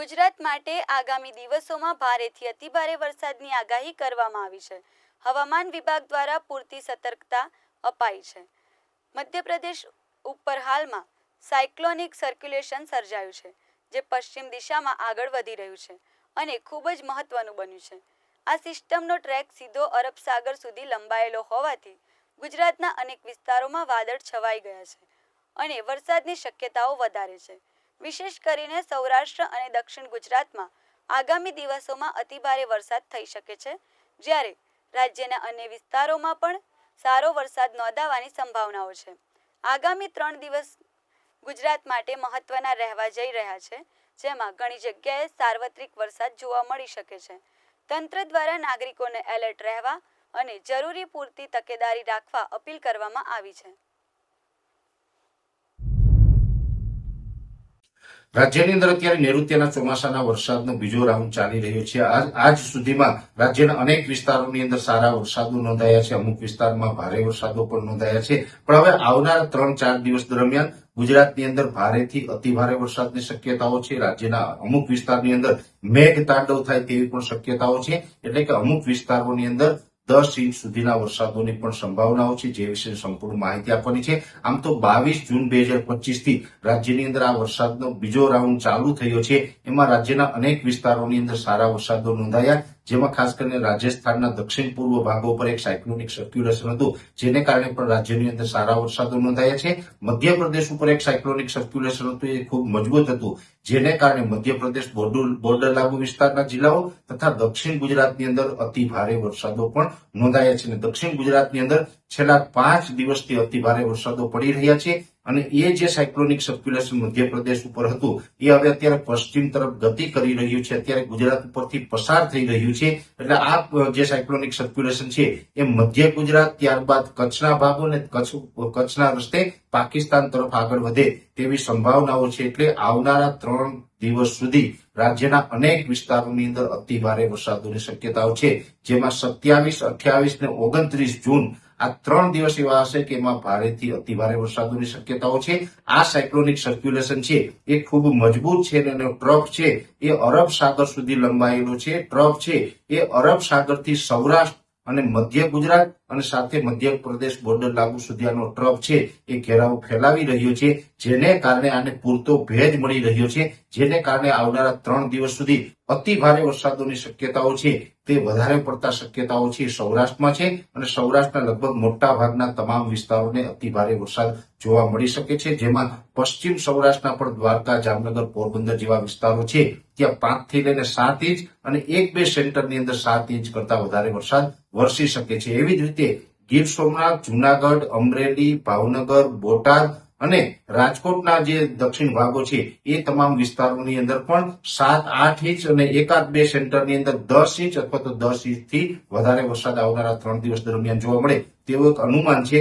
ગુજરાત માટે આગામી દિવસોમાં ભારેથી અતિભારે વરસાદની આગાહી કરવામાં આવી છે. હવામાન વિભાગ દ્વારા પૂરતી સતર્કતા અપાઈ છે. મધ્યપ્રદેશ ઉપર હાલમાં સાયક્લોનિક સર્ક્યુલેશન સર્જાયું છે, જે પશ્ચિમ દિશામાં આગળ વધી રહ્યું છે અને ખૂબ જ મહત્વનું બન્યું છે. આ સિસ્ટમનો ટ્રેક સીધો અરબ સાગર સુધી લંબાયેલો હોવાથી ગુજરાતના અનેક વિસ્તારોમાં વાદળ છવાઈ ગયા છે અને વરસાદની શક્યતાઓ વધારે છે. વિશેષ કરીને સૌરાષ્ટ્ર અને દક્ષિણ ગુજરાતમાં આગામી દિવસોમાં અતિભારે વરસાદ થઈ શકે છે. જ્યારે રાજ્યના અન્ય વિસ્તારોમાં પણ સારો વરસાદ નોંધાવાની સંભાવનાઓ છે. આગામી ત્રણ દિવસ ગુજરાત માટે મહત્વના રહેવા જઈ રહ્યા છે, જેમાં ઘણી જગ્યાએ સાર્વત્રિક વરસાદ જોવા મળી શકે છે. તંત્ર દ્વારા નાગરિકોને એલર્ટ રહેવા અને જરૂરી પૂરતી તકેદારી રાખવા અપીલ કરવામાં આવી છે. રાજ્યની અંદર અત્યારે નૈઋત્યના ચોમાસાના વરસાદનો બીજો રાઉન્ડ ચાલી રહ્યો છે. આજ સુધીમાં રાજ્યના અનેક વિસ્તારોની અંદર સારા વરસાદો નોંધાયા છે. અમુક વિસ્તારમાં ભારે વરસાદો પણ નોંધાયા છે. પણ હવે આવનારા ત્રણ, ચાર દિવસ દરમિયાન ગુજરાતની અંદર ભારેથી અતિભારે વરસાદની શક્યતાઓ છે. રાજ્યના અમુક વિસ્તારની અંદર મેઘ તાંડવ થાય તેવી પણ શક્યતાઓ છે. એટલે કે અમુક વિસ્તારોની અંદર દસ ઇંચ સુધીના વરસાદોની પણ સંભાવનાઓ છે, જે વિશે સંપૂર્ણ માહિતી આપવાની છે. આમ તો બાવીસ જૂન બે હજાર પચીસથી રાજ્યની અંદર આ વરસાદનો બીજો રાઉન્ડ ચાલુ થયો છે. એમાં રાજ્યના અનેક વિસ્તારોની અંદર સારા વરસાદો નોંધાયા. જેમાં ખાસ કરીને રાજસ્થાનના દક્ષિણ પૂર્વ ભાગો પર એક સાયક્લોનિક સર્ક્યુલેશન હતું જેને કારણે પણ રાજ્યની અંદર સારા વરસાદો નોંધાયા છે. મધ્યપ્રદેશ ઉપર એક સાયક્લોનિક સર્ક્યુલેશન હતું એ ખૂબ મજબૂત હતું, જેને કારણે મધ્યપ્રદેશ બોર્ડર લાગુ વિસ્તારના જિલ્લાઓ તથા દક્ષિણ ગુજરાતની અંદર અતિ ભારે વરસાદો પણ નોંધાયા છે. અને દક્ષિણ ગુજરાતની અંદર છેલ્લા પાંચ દિવસથી અતિ ભારે વરસાદો પડી રહ્યા છે. અને એ જે સાયક્લોનિક સર્ક્યુલેશન મધ્યપ્રદેશ ઉપર હતું, એ હવે અત્યારે પશ્ચિમ તરફ ગતિ કરી રહ્યું છે. અત્યારે ગુજરાત ઉપરથી પસાર થઈ રહ્યું છે. એટલે આ જે સાયક્લોનિક સર્ક્યુલેશન છે, એ મધ્ય ગુજરાત, ત્યારબાદ કચ્છના ભાગો અને કચ્છ, કચ્છના રસ્તે પાકિસ્તાન તરફ આગળ વધે તેવી સંભાવનાઓ છે. એટલે આવનારા ત્રણ દિવસ સુધી રાજ્યના અનેક વિસ્તારોની અંદર અતિ ભારે વરસાદોની શક્યતાઓ છે. જેમાં સત્યાવીસ, અઠ્યાવીસ ને ઓગણત્રીસ જૂન આ ત્રણ દિવસ એવા હશે કે એમાં ભારેથી અતિ ભારે વરસાદોની શક્યતાઓ છે. આ સાયક્લોનિક સર્ક્યુલેશન છે, એ ખૂબ મજબૂત છે અને એનો ટ્રફ છે, એ અરબ સાગર સુધી લંબાયેલો છે. ટ્રફ છે, એ અરબ સાગરથી સૌરાષ્ટ્ર અને મધ્ય ગુજરાત અને સાથે મધ્ય પ્રદેશ બોર્ડર લાગુ સુધી આનો ટ્રક છે, એ ઘેરાવો ફેલાવી રહ્યો છે, જેને કારણે આને પૂરતો ભેજ મળી રહ્યો છે, જેને કારણે આવનારા ત્રણ દિવસ સુધી અતિ ભારે વરસાદોની શક્યતાઓ છે. તે વધારે પડતા શક્યતાઓ છે સૌરાષ્ટ્રમાં છે અને સૌરાષ્ટ્રના લગભગ મોટા ભાગના તમામ વિસ્તારોને અતિ ભારે વરસાદ જોવા મળી શકે છે, જેમાં પશ્ચિમ સૌરાષ્ટ્રના પણ દ્વારકા, જામનગર, પોરબંદર જેવા વિસ્તારો છે, ત્યાં પાંચથી લઈને સાત ઇંચ અને એક બે સેન્ટરની અંદર સાત ઇંચ કરતા વધારે વરસાદ વરસી શકે છે. એવી જ રીતે ગીર સોમનાથ, જુનાગઢ, અમરેલી, ભાવનગર, બોટાદ અને રાજકોટના જે દક્ષિણ ભાગો છે, એ તમામ વિસ્તારોની અંદર પણ સાત, આઠ ઇંચ અને એકાદ બે સેન્ટરની અંદર દસ ઇંચ અથવા તો દસ ઇંચથી વધારે વરસાદ આવનારા ત્રણ દિવસ દરમિયાન જોવા મળે તેવું એક અનુમાન છે.